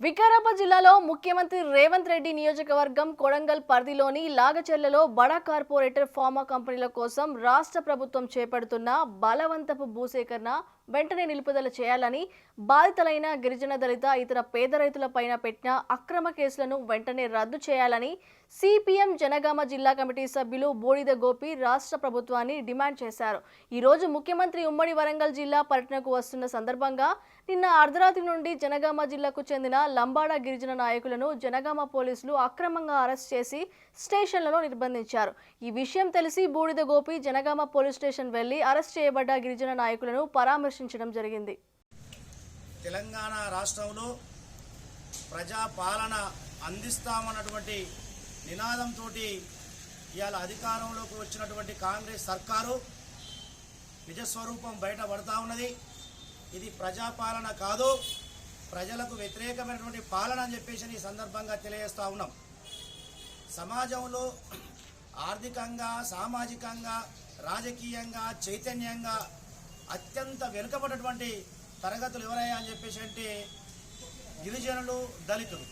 వికారాబాద్ జిల్లాలో ముఖ్యమంత్రి రేవంత్ రెడ్డి నియోజకవర్గం కొడంగల్ పరిధిలోని లాగచెర్లలో బడా కార్పొరేటర్ ఫార్మా కంపెనీల కోసం రాష్ట్ర ప్రభుత్వం చేపడుతున్న బలవంతపు భూసేకరణ వెంటనే నిలుపుదల చేయాలని బాధితులైన గిరిజన దళిత ఇతర పేద రైతులపైన పెట్టిన అక్రమ కేసులను వెంటనే రద్దు చేయాలని సిపిఎం జనగామ జిల్లా కమిటీ సభ్యులు బూడిద గోపి రాష్ట్ర ప్రభుత్వాన్ని డిమాండ్ చేశారు. ఈరోజు ముఖ్యమంత్రి ఉమ్మడి వరంగల్ జిల్లా పర్యటనకు వస్తున్న సందర్భంగా నిన్న అర్ధరాత్రి నుండి జనగామ జిల్లాకు చెందిన లంబాడ గిరిజన నాయకులను జనగామ పోలీసులు అక్రమంగా అరెస్ట్ చేసి స్టేషన్లలో నిర్బంధించారు. ఈ విషయం తెలిసి బూడిద గోపి జనగామ పోలీస్ స్టేషన్ వెళ్ళి అరెస్ట్ చేయబడ్డ గిరిజన నాయకులను పరామర్శించడం జరిగింది. తెలంగాణ రాష్ట్రంలో ప్రజాపాలన అందిస్తామన్నటువంటి నినాదంతో ఇవాళ అధికారంలోకి వచ్చినటువంటి కాంగ్రెస్ సర్కారు నిజస్వరూపం బయటపడతా ఉన్నది. ఇది ప్రజాపాలన కాదు. ప్రజలకు వ్యతిరేకమైనటువంటి పాలన అని చెప్పేసి ఈ సందర్భంగా తెలియజేస్తా ఉన్నాం. సమాజంలో ఆర్థికంగా సామాజికంగా రాజకీయంగా చైతన్యంగా అత్యంత వెనుకబడినటువంటి తరగతులు ఎవరయ్యా అని చెప్పేసి అంటే గిరిజనులు దళితులు.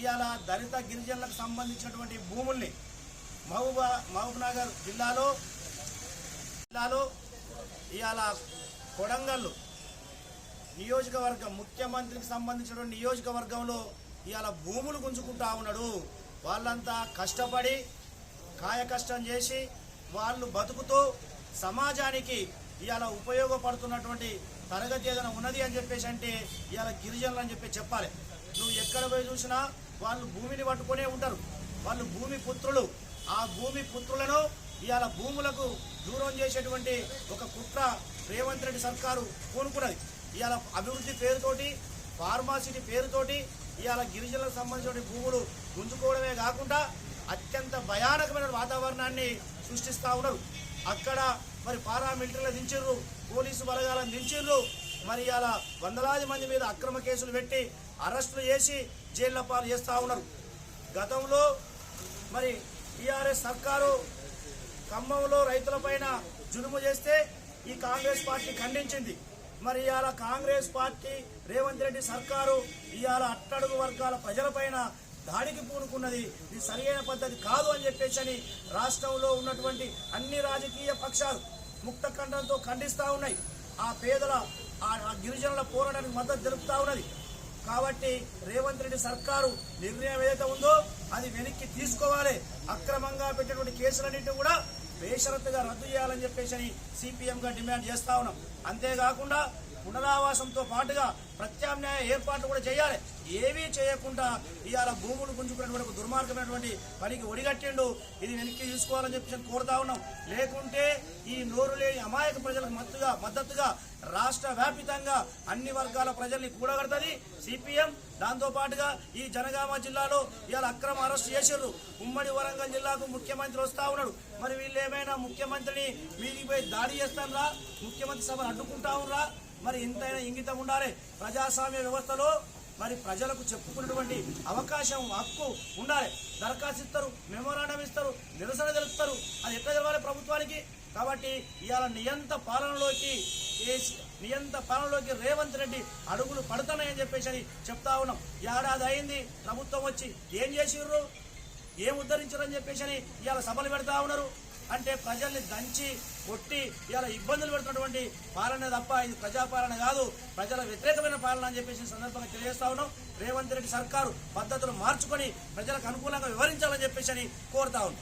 ఇవాళ దళిత గిరిజనులకు సంబంధించినటువంటి భూముల్ని మహబూబా మహబూబ్నగర్ జిల్లాలో జిల్లాలో ఇవాళ కొడంగల్లు నియోజకవర్గం ముఖ్యమంత్రికి సంబంధించినటువంటి నియోజకవర్గంలో ఇవాళ భూములు గుంజుకుంటా ఉన్నాడు. వాళ్ళంతా కష్టపడి కాయ కష్టం చేసి వాళ్ళు బతుకుతూ సమాజానికి ఇవాళ ఉపయోగపడుతున్నటువంటి తరగతి ఏదైనా ఉన్నది అని చెప్పేసి అంటే ఇవాళ గిరిజనులు అని చెప్పి చెప్పాలి. నువ్వు ఎక్కడ పోయి చూసినా వాళ్ళు భూమిని పట్టుకునే ఉంటారు. వాళ్ళు భూమి పుత్రులు. ఆ భూమి పుత్రులను ఇవాళ భూములకు దూరం చేసేటువంటి ఒక కుట్ర రేవంత్ రెడ్డి సర్కారు కోనుకున్నది ఇవాళ అభివృద్ధి పేరుతోటి ఫార్మాసిటీ పేరుతోటి ఇవాళ గిరిజనులకు సంబంధించిన భూములు గుంజుకోవడమే కాకుండా అత్యంత భయానకమైన వాతావరణాన్ని సృష్టిస్తూ ఉన్నారు. అక్కడ మరి పారామిలిటరీలు దించిర్రు పోలీసు బలగాలను దించిర్రు మరి ఇలా వందలాది మంది మీద అక్రమ కేసులు పెట్టి అరెస్టులు చేసి జైళ్ళ పాలు చేస్తూ ఉన్నారు. గతంలో మరి టీఆర్ఎస్ సర్కారు ఖమ్మంలో రైతులపైన జులుము చేస్తే ఈ కాంగ్రెస్ పార్టీ ఖండించింది. మరి ఇవాళ కాంగ్రెస్ పార్టీ రేవంత్ రెడ్డి సర్కారు ఇవాళ అట్టడుగు వర్గాల ప్రజలపైన దాడికి పూనుకున్నది. ఇది సరియైన పద్ధతి కాదు అని చెప్పేసి అని రాష్ట్రంలో ఉన్నటువంటి అన్ని రాజకీయ పక్షాలు ముక్త ఖండంతో ఖండిస్తూ ఉన్నాయి. ఆ పేదల ఆ గిరిజనుల పోరాటానికి మద్దతు తెలుపుతా ఉన్నది. కాబట్టి రేవంత్ రెడ్డి సర్కారు నిర్ణయం ఏదైతే ఉందో అది వెనక్కి తీసుకోవాలి. అక్రమంగా పెట్టినటువంటి కేసులన్నింటినీ కూడా బేషరత్తుగా రద్దు చేయాలని చెప్పేసి అని సిపిఎంగా డిమాండ్ చేస్తా ఉన్నాం. అంతేకాకుండా పునరావాసంతో పాటుగా ప్రత్యామ్నాయ ఏర్పాట్లు కూడా చేయాలి. ఏమీ చేయకుండా ఇవాళ భూములు గుంజుకున్నటువంటి ఒక దుర్మార్గమైనటువంటి పనికి ఒడిగట్టిండు. ఇది వెనక్కి తీసుకోవాలని చెప్పి నేను కోరుతా ఉన్నాం. లేకుంటే ఈ నోరు లేని అమాయక ప్రజలకు మద్దతుగా మద్దతుగా రాష్ట్ర వ్యాపితంగా అన్ని వర్గాల ప్రజల్ని కూడగడుతుంది. సిపిఎం దాంతోపాటుగా ఈ జనగామ జిల్లాలో ఇవాళ అక్రమ అరెస్ట్ చేసారు ఉమ్మడి వరంగల్ జిల్లాకు ముఖ్యమంత్రి వస్తా ఉన్నాడు. మరి వీళ్ళు ఏమైనా ముఖ్యమంత్రిని వీధిపై దాడి చేస్తారా ముఖ్యమంత్రి సభను అడ్డుకుంటా ఉన్నారా? మరి ఇంతైనా ఇంగితం ఉండాలి. ప్రజాస్వామ్య వ్యవస్థలో మరి ప్రజలకు చెప్పుకున్నటువంటి అవకాశం హక్కు ఉండాలి. దరఖాస్తు ఇస్తారు మెమోరాండం ఇస్తారు నిరసన తెలుపుతారు. అది ఎట్లా తెలవాలి ప్రభుత్వానికి? కాబట్టి ఇవాళ నియంత పాలనలోకి నియంత పాలనలోకి రేవంత్ రెడ్డి అడుగులు పడుతున్నాయని చెప్పేసి అని చెప్తా ఉన్నాం. ఏడాది అయింది ప్రభుత్వం వచ్చి ఏం చేసిర్రు? ఏం ఉద్ధరించారని చెప్పేసి అని ఇవాళ సభలు పెడతా ఉన్నారు. అంటే ప్రజల్ని దంచి కొట్టి ఇలా ఇబ్బందులు పెడుతున్నటువంటి పాలన తప్ప ఇది ప్రజాపాలన కాదు. ప్రజల వ్యతిరేకమైన పాలన అని చెప్పేసి సందర్భంగా తెలియజేస్తా ఉన్నాం. రేవంత్ రెడ్డి సర్కారు పద్ధతులు మార్చుకొని ప్రజలకు అనుకూలంగా వివరించాలని చెప్పేసి అని కోరుతా ఉన్నాం.